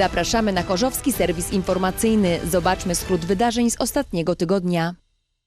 Zapraszamy na Chorzowski Serwis Informacyjny. Zobaczmy skrót wydarzeń z ostatniego tygodnia.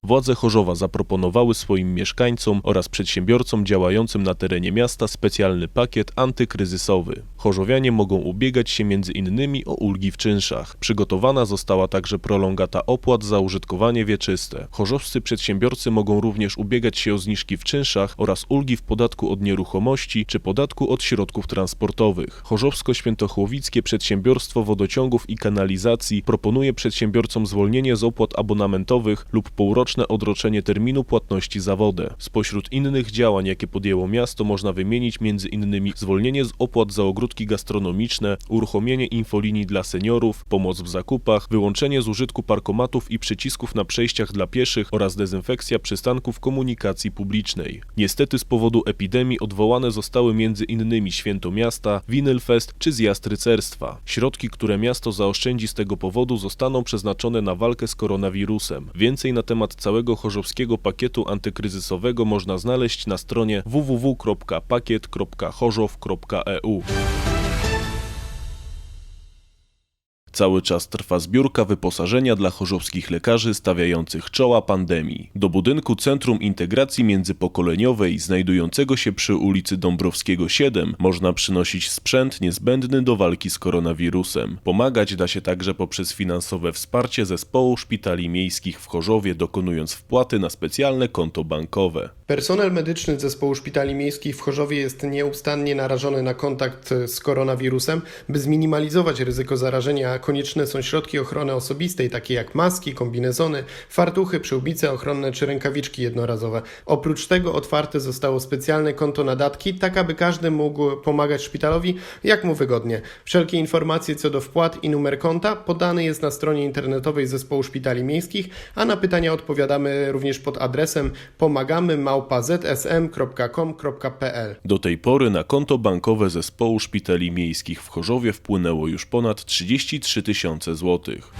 Władze Chorzowa zaproponowały swoim mieszkańcom oraz przedsiębiorcom działającym na terenie miasta specjalny pakiet antykryzysowy. Chorzowianie mogą ubiegać się innymi o ulgi w czynszach. Przygotowana została także prolongata opłat za użytkowanie wieczyste. Chorzowscy przedsiębiorcy mogą również ubiegać się o zniżki w czynszach oraz ulgi w podatku od nieruchomości czy podatku od środków transportowych. Chorzowsko-Świętochłowickie Przedsiębiorstwo Wodociągów i Kanalizacji proponuje przedsiębiorcom zwolnienie z opłat abonamentowych lub półroczne odroczenie terminu płatności za wodę. Spośród innych działań, jakie podjęło miasto, można wymienić m.in. zwolnienie z opłat za ogródki gastronomiczne, uruchomienie infolinii dla seniorów, pomoc w zakupach, wyłączenie z użytku parkomatów i przycisków na przejściach dla pieszych oraz dezynfekcja przystanków komunikacji publicznej. Niestety z powodu epidemii odwołane zostały m.in. Święto Miasta, Winylfest czy zjazd rycerstwa. Środki, które miasto zaoszczędzi z tego powodu zostaną przeznaczone na walkę z koronawirusem. Więcej na temat całego chorzowskiego pakietu antykryzysowego można znaleźć na stronie www.pakiet.chorzow.eu. Cały czas trwa zbiórka wyposażenia dla chorzowskich lekarzy stawiających czoła pandemii. Do budynku Centrum Integracji Międzypokoleniowej, znajdującego się przy ulicy Dąbrowskiego 7, można przynosić sprzęt niezbędny do walki z koronawirusem. Pomagać da się także poprzez finansowe wsparcie zespołu szpitali miejskich w Chorzowie, dokonując wpłaty na specjalne konto bankowe. Personel medyczny zespołu szpitali miejskich w Chorzowie jest nieustannie narażony na kontakt z koronawirusem. By zminimalizować ryzyko zarażenia, konieczne są środki ochrony osobistej, takie jak maski, kombinezony, fartuchy, przyłbice ochronne czy rękawiczki jednorazowe. Oprócz tego otwarte zostało specjalne konto na datki, tak aby każdy mógł pomagać szpitalowi jak mu wygodnie. Wszelkie informacje co do wpłat i numer konta podany jest na stronie internetowej zespołu szpitali miejskich, a na pytania odpowiadamy również pod adresem pomagamy małpa.zsm.com.pl. Do tej pory na konto bankowe zespołu szpitali miejskich w Chorzowie wpłynęło już ponad 33 tysiące złotych.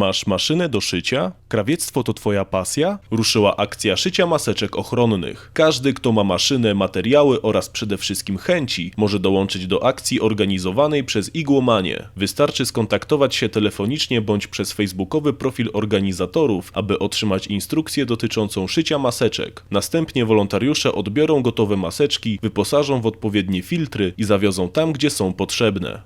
Masz maszynę do szycia? Krawiectwo to twoja pasja? Ruszyła akcja szycia maseczek ochronnych. Każdy, kto ma maszynę, materiały oraz przede wszystkim chęci, może dołączyć do akcji organizowanej przez Igłomanie. Wystarczy skontaktować się telefonicznie bądź przez facebookowy profil organizatorów, aby otrzymać instrukcję dotyczącą szycia maseczek. Następnie wolontariusze odbiorą gotowe maseczki, wyposażą w odpowiednie filtry i zawiozą tam, gdzie są potrzebne.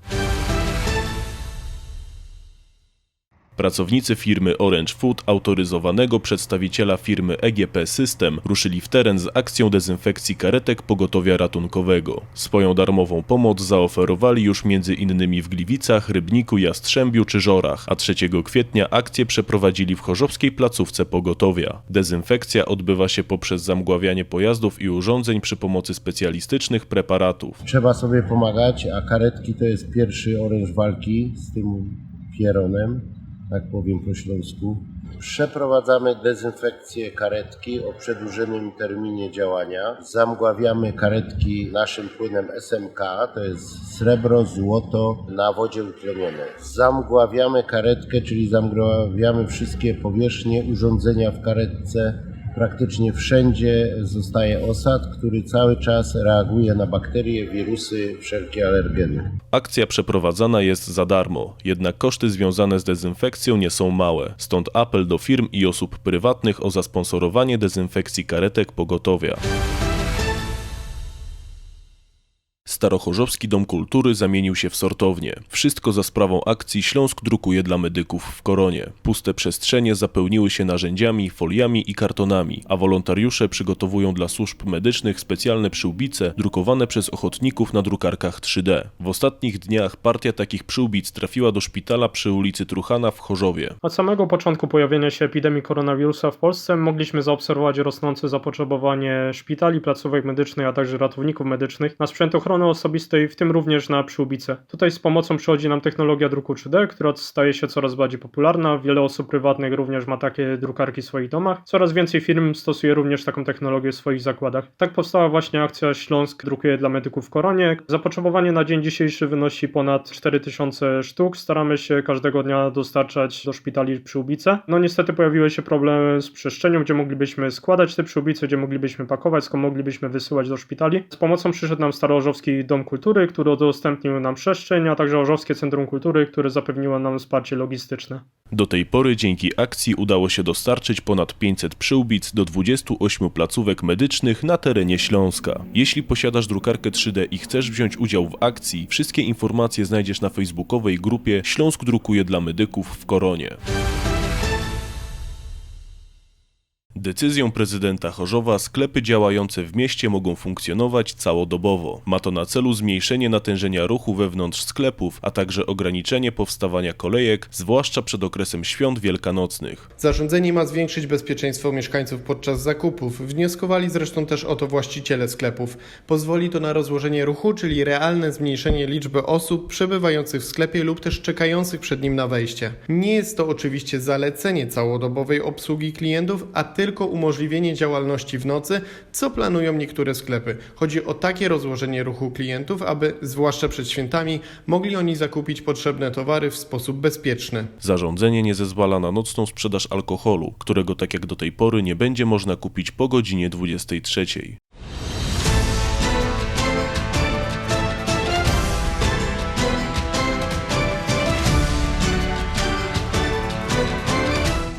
Pracownicy firmy Orange Food, autoryzowanego przedstawiciela firmy EGP System, ruszyli w teren z akcją dezynfekcji karetek pogotowia ratunkowego. Swoją darmową pomoc zaoferowali już innymi w Gliwicach, Rybniku, Jastrzębiu czy Żorach, a 3 kwietnia akcję przeprowadzili w chorzowskiej placówce pogotowia. Dezynfekcja odbywa się poprzez zamgławianie pojazdów i urządzeń przy pomocy specjalistycznych preparatów. Trzeba sobie pomagać, a karetki to jest pierwszy oręż walki z tym pieronem, tak powiem po śląsku. Przeprowadzamy dezynfekcję karetki o przedłużonym terminie działania. Zamgławiamy karetki naszym płynem SMK, to jest srebro, złoto na wodzie utlenionej. Zamgławiamy karetkę, czyli zamgławiamy wszystkie powierzchnie, urządzenia w karetce. Praktycznie wszędzie zostaje osad, który cały czas reaguje na bakterie, wirusy, wszelkie alergeny. Akcja przeprowadzana jest za darmo, jednak koszty związane z dezynfekcją nie są małe, stąd apel do firm i osób prywatnych o zasponsorowanie dezynfekcji karetek pogotowia. Starochorzowski Dom Kultury zamienił się w sortownię. Wszystko za sprawą akcji Śląsk drukuje dla medyków w Koronie. Puste przestrzenie zapełniły się narzędziami, foliami i kartonami, a wolontariusze przygotowują dla służb medycznych specjalne przyłbice drukowane przez ochotników na drukarkach 3D. W ostatnich dniach partia takich przyłbic trafiła do szpitala przy ulicy Truchana w Chorzowie. Od samego początku pojawienia się epidemii koronawirusa w Polsce mogliśmy zaobserwować rosnące zapotrzebowanie szpitali, placówek medycznych, a także ratowników medycznych na sprzęt ochrony osobistej, w tym również na przyłbice. Tutaj z pomocą przychodzi nam technologia druku 3D, która staje się coraz bardziej popularna. Wiele osób prywatnych również ma takie drukarki w swoich domach. Coraz więcej firm stosuje również taką technologię w swoich zakładach. Tak powstała właśnie akcja Śląsk drukuje dla medyków w Koronie. Zapotrzebowanie na dzień dzisiejszy wynosi ponad 4000 sztuk. Staramy się każdego dnia dostarczać do szpitali przyłbice. No niestety pojawiły się problemy z przestrzenią, gdzie moglibyśmy składać te przyłbice, gdzie moglibyśmy pakować, skąd moglibyśmy wysyłać do szpitali. Z pomocą przyszedł nam Starożowski Dom Kultury, który udostępnił nam przestrzeń, a także Chorzowskie Centrum Kultury, które zapewniło nam wsparcie logistyczne. Do tej pory dzięki akcji udało się dostarczyć ponad 500 przyłbic do 28 placówek medycznych na terenie Śląska. Jeśli posiadasz drukarkę 3D i chcesz wziąć udział w akcji, wszystkie informacje znajdziesz na facebookowej grupie Śląsk drukuje dla medyków w Koronie. Decyzją prezydenta Chorzowa sklepy działające w mieście mogą funkcjonować całodobowo. Ma to na celu zmniejszenie natężenia ruchu wewnątrz sklepów, a także ograniczenie powstawania kolejek, zwłaszcza przed okresem świąt wielkanocnych. Zarządzenie ma zwiększyć bezpieczeństwo mieszkańców podczas zakupów. Wnioskowali zresztą też o to właściciele sklepów. Pozwoli to na rozłożenie ruchu, czyli realne zmniejszenie liczby osób przebywających w sklepie lub też czekających przed nim na wejście. Nie jest to oczywiście zalecenie całodobowej obsługi klientów, a tylko umożliwienie działalności w nocy, co planują niektóre sklepy. Chodzi o takie rozłożenie ruchu klientów, aby zwłaszcza przed świętami mogli oni zakupić potrzebne towary w sposób bezpieczny. Zarządzenie nie zezwala na nocną sprzedaż alkoholu, którego tak jak do tej pory nie będzie można kupić po godzinie 23.